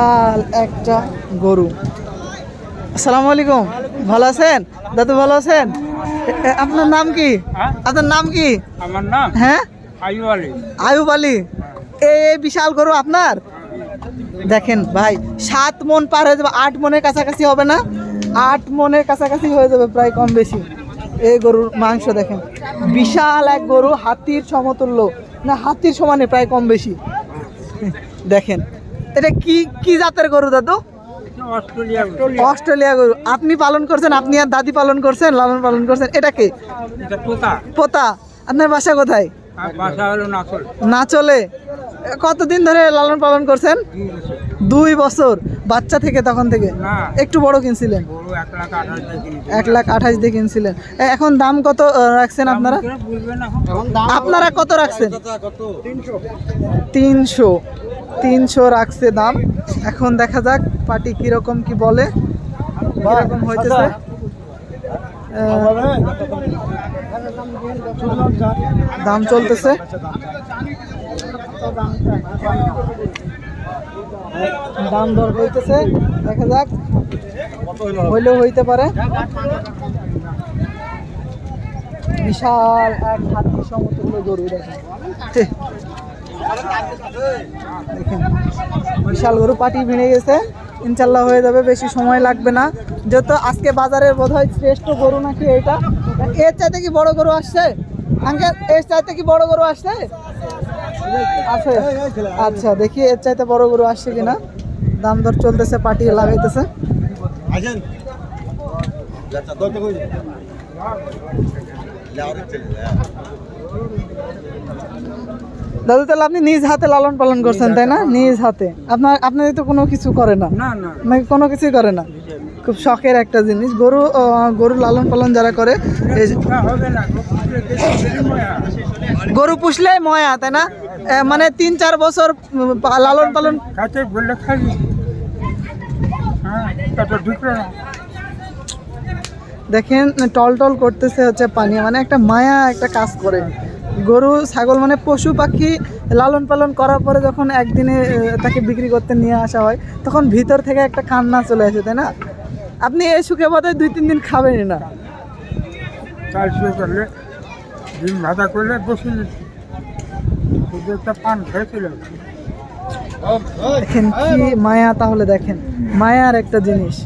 লাল একটা গরু। আসসালামু আলাইকুম। ভালো আছেন? দাদু ভালো আছেন? আপনার নাম কি? হ্যাঁ? আপনার নাম কি? আমার নাম হ্যাঁ? আয়ু আলী। আয়ুব আলী। এই বিশাল গরু আপনার? দেখেন ভাই সাত মন পার হয়ে যাবে আট মনের কাছাকাছি হবে না? আট মনের কাছাকাছি হয়ে যাবে প্রায় কম বেশি। এই গরুর মাংস দেখেন। বিশাল এক গরু হাতির সমতুল্য। না হাতির সমানে প্রায় কম বেশি। দেখেন। এটা কি কি জাতের গরু দাদু? অস্ট্রেলিয়া গরু। আপনি পালন করছেন আপনি আর দাদি পালন করছেন লালন পালন করছেন এটা কি? পোতা। আপনার বাসা কোথায়? না চলে কতদিন ধরে লালন পালন করছেন? দুই বছর। বাচ্চা থেকে তখন থেকে? একটু বড় কিনছিলেন? এক লাখ আঠাশ দিয়ে কিনছিলেন। এখন দাম কত রাখছেন আপনারা? আপনারা কত রাখছেন? তিনশো। তিনশো রাখছে দাম। এখন দেখা যাক পার্টি কীরকম কি বলে, কীরকম হইতেছে। দাম চলতেছে। দাম দর হইতেছে, দেখা যাক। হইলেও হইতে পারে। বিশাল এক হাতি সমতুল্য গরু। দেখেন। বিশাল গরু পাটি ভেঙে গেছে। ইনশাল্লাহ হয়ে যাবে, বেশি সময় লাগবে না। যত আজকে বাজারের বোধ হয় শ্রেষ্ঠ গরু নাকি এটা? এর চাইতে কি বড় গরু আসছে? আঙ্কেল, এর চাইতে কি বড় গরু আসছে? আছে। আচ্ছা দেখি এর চাইতে বড় গরু আসছে কিনা। দাম দর চলতেছে, পাটি লাগাইতেছে। আছেন দাদু তাহলে আপনি নিজ হাতে লালন পালন করছেন তাই না? নিজ হাতে। আপনার আপনাদের তো কোনো কিছু করে না। না না। নাকি কোনো কিছুই করে না। খুব শখের একটা জিনিস। গরু গরু লালন পালন যারা করে গরু পুষলে ময়া। তাই না? মানে তিন চার বছর লালন পালন খাতে বললে খাবি হ্যাঁ তত ঢুকলো না দেখেন টল টল করতেছে হচ্ছে পানি মানে একটা মায়া একটা কাজ করে। গরু ছাগল মানে পশু পাখি লালন পালন করার পরে যখন একদিনে তাকে বিক্রি করতে নিয়ে আসা হয় তখন ভিতর থেকে একটা কান্না চলে আসে তাই না? আপনি এই সুখে বোধ দুই তিন দিন খাবেনই না। চাল করলে ডিম ভাজা করলে বসে একটা পান খেয়েছিল দেখেন কি মায়া তাহলে দেখেন মায়ার একটা জিনিস।